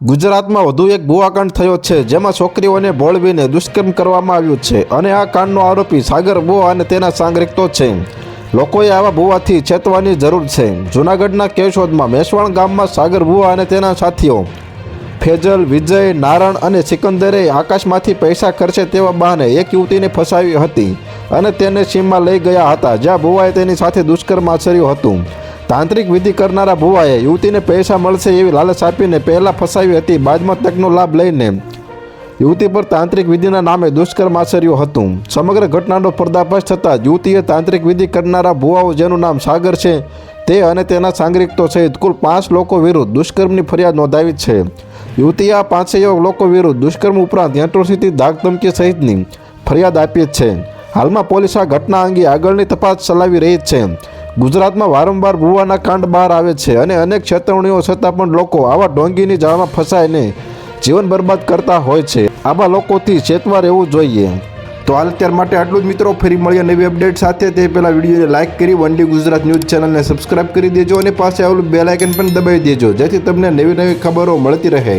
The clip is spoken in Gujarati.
ગુજરાતમાં વધુ એક ભૂવાકાંડ થયો છે, જેમાં છોકરીઓને બોળવીને દુષ્કર્મ કરવામાં આવ્યું છે અને આ કાંડનો આરોપી સાગર બુઆ અને તેના સાંગરિકતો છે. લોકોએ આવા ભૂવાથી ચેતવાની જરૂર છે. જૂનાગઢના કેશોદમાં મેસવાણ ગામમાં સાગર બુઆ અને તેના સાથીઓ ફેજલ, વિજય નારણ અને સિકંદરે આકાશમાંથી પૈસા ખર્ચે તેવા બહાને એક યુવતીને ફસાવી હતી અને તેને સીમમાં લઈ ગયા હતા, જ્યાં ભુવાએ તેની સાથે દુષ્કર્મ આચર્યું હતું. તાંત્રિક વિધિ કરનારા ભુવાએ યુવતીને પૈસા મળશે એવી લાલચ આપીને પહેલાં ફસાવી હતી. બાદમાં તકનો લાભ લઈને યુવતી પર તાંત્રિક વિધિના નામે દુષ્કર્મ આચર્યું હતું. સમગ્ર ઘટનાનો પર્દાફાશ થતાં યુવતીએ તાંત્રિક વિધિ કરનારા ભુવાઓ જેનું નામ સાગર છે, તે અને તેના સાંગરિકતો સહિત કુલ પાંચ લોકો વિરુદ્ધ દુષ્કર્મની ફરિયાદ નોંધાવી છે. યુવતીએ આ પાંચેય લોકો વિરુદ્ધ દુષ્કર્મ ઉપરાંત એટ્રોસિટી ધાક ધમકી સહિતની ફરિયાદ આપી છે. હાલમાં પોલીસ આ ઘટના અંગે આગળની તપાસ ચલાવી રહી છે. ગુજરાતમાં વારંવાર ભૂવાના કાંડ બહાર આવે છે અને અનેક છેતરણીઓ છતાં પણ લોકો આવા ઢોંગીની જાળમાં ફસાઈને જીવન બરબાદ કરતા હોય છે. આવા લોકોથી ચેતવા રહેવું જોઈએ. તો હાલ અત્યાર માટે આટલું જ મિત્રો. ફરી મળીએ નવી અપડેટ સાથે. તે પહેલાં વિડીયોને લાઇક કરી વનડી ગુજરાત ન્યૂઝ ચેનલને સબસ્ક્રાઇબ કરી દેજો અને પાસે આવેલું બેલાઇકન પણ દબાવી દેજો, જેથી તમને નવી નવી ખબરો મળતી રહે.